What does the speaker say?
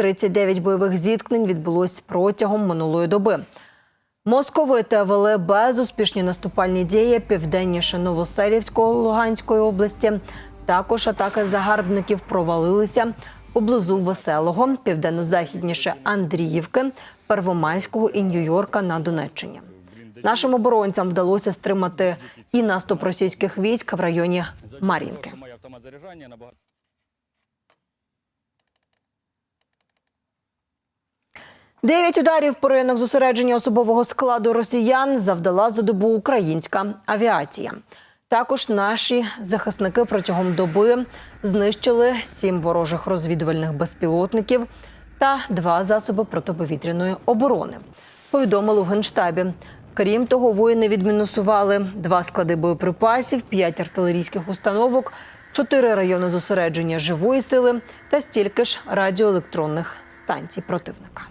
39 бойових зіткнень відбулось протягом минулої доби. Московити вели безуспішні наступальні дії південніше Новоселівського Луганської області. Також атаки загарбників провалилися поблизу Веселого, південно-західніше Андріївки, Первомайського і Нью-Йорка на Донеччині. Нашим оборонцям вдалося стримати і наступ російських військ в районі Мар'їнки. Дев'ять ударів по районах зосередження особового складу росіян завдала за добу українська авіація. Також наші захисники протягом доби знищили сім ворожих розвідувальних безпілотників та два засоби протиповітряної оборони. Повідомили в генштабі. Крім того, воїни відмінусували два склади боєприпасів, п'ять артилерійських установок, чотири райони зосередження живої сили та стільки ж радіоелектронних станцій противника.